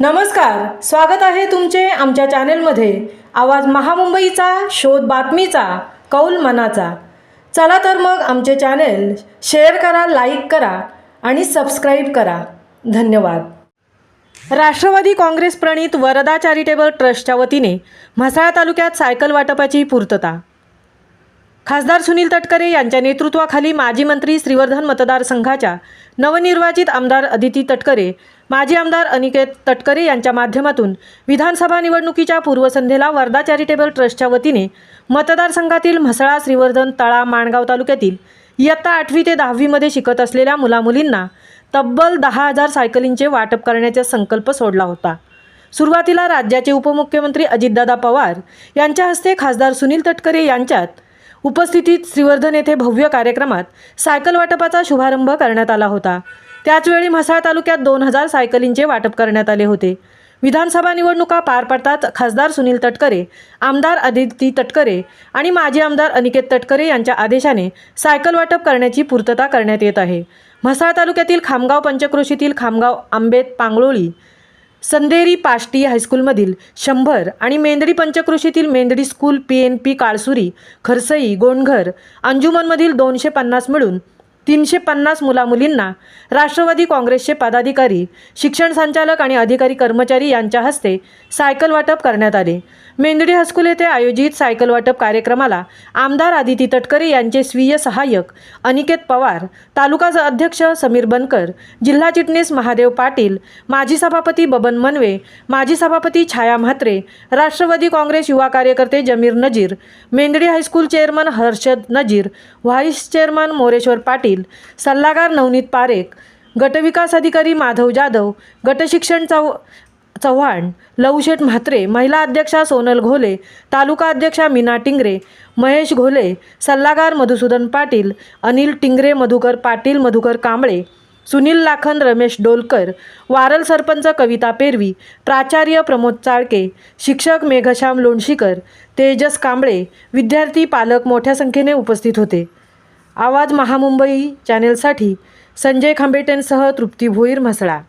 नमस्कार स्वागत आहे तुमचे आमच्या चॅनेलमध्ये. आवाज महामुंबईचा शोध बातमीचा कौल मनाचा. चला तर मग आमचे चॅनेल शेअर करा लाईक करा आणि सबस्क्राईब करा. धन्यवाद. राष्ट्रवादी काँग्रेस प्रणित वरदा चॅरिटेबल ट्रस्टच्या वतीने म्हसाळा तालुक्यात सायकल वाटपाची पूर्तता. खासदार सुनील तटकरे यांच्या नेतृत्वाखाली माजी मंत्री श्रीवर्धन मतदारसंघाच्या नवनिर्वाचित आमदार अदिती तटकरे माजी आमदार अनिकेत तटकरे यांच्या माध्यमातून विधानसभा निवडणुकीच्या पूर्वसंध्येला वर्धा चॅरिटेबल ट्रस्टच्या वतीने मतदारसंघातील म्हसळा श्रीवर्धन तळा माणगाव तालुक्यातील इयत्ता आठवी ते दहावीमध्ये शिकत असलेल्या मुलामुलींना तब्बल दहा हजार सायकलींचे वाटप करण्याचा संकल्प सोडला होता. सुरुवातीला राज्याचे उपमुख्यमंत्री अजितदादा पवार यांच्या हस्ते खासदार सुनील तटकरे यांच्यात उपस्थितीत श्रीवर्धन येथे भव्य कार्यक्रमात सायकल वाटपाचा शुभारंभ करण्यात आला होता. त्याचवेळी म्हसाळ तालुक्यात दोन हजार सायकलींचे वाटप करण्यात आले होते. विधानसभा निवडणुका पार पडतात खासदार सुनील तटकरे आमदार आदिती तटकरे आणि माजी आमदार अनिकेत तटकरे यांच्या आदेशाने सायकल वाटप करण्याची पूर्तता करण्यात येत आहे. म्हसाळ तालुक्यातील खामगाव पंचक्रोशीतील खामगाव आंबेत पांगळोळी संदेरी पाष्टी हायस्कूलमधील शंभर आणि Mendadi पंचक्रोशीतील Mendadi school P N P Kalsuri Kharsai Gondghar अंजुमनमधील दोनशे पन्नास मिळून तीनशे पन्नास मुलामुलींना राष्ट्रवादी काँग्रेसचे पदाधिकारी शिक्षण संचालक आणि अधिकारी कर्मचारी यांच्या हस्ते सायकल वाटप करण्यात आले. मेंदडी हायस्कूल येथे आयोजित सायकल वाटप कार्यक्रमाला आमदार आदिती तटकरे यांचे स्वीय सहाय्यक अनिकेत पवार तालुका अध्यक्ष समीर बनकर जिल्हा चिटणीस महादेव पाटील माजी सभापती बबन मनवे माजी सभापती छाया म्हात्रे राष्ट्रवादी काँग्रेस युवा कार्यकर्ते Jamir Najir Mendadi high school chairman Harshad Najir vice chairman Moreshwar Patil सल्लागार नवनीत पारेख गटविकास अधिकारी माधव जाधव गटशिक्षण चौ चव्हाण लवशेठ म्हात्रे महिला अध्यक्षा सोनल घोले तालुका अध्यक्षा मीना टिंगरे महेश घोले सल्लागार मधुसूदन पाटील अनिल टिंगरे मधुकर पाटील मधुकर कांबळे सुनील लाखन रमेश डोलकर वारल सरपंच कविता पेरवी प्राचार्य प्रमोद चाळके शिक्षक मेघश्याम लोणशीकर तेजस कांबळे विद्यार्थी पालक मोठ्या संख्येने उपस्थित होते. आवाज महामुंबई चॅनेलसाठी संजय खांबेटेंसह तृप्ती भोईर म्हसळा.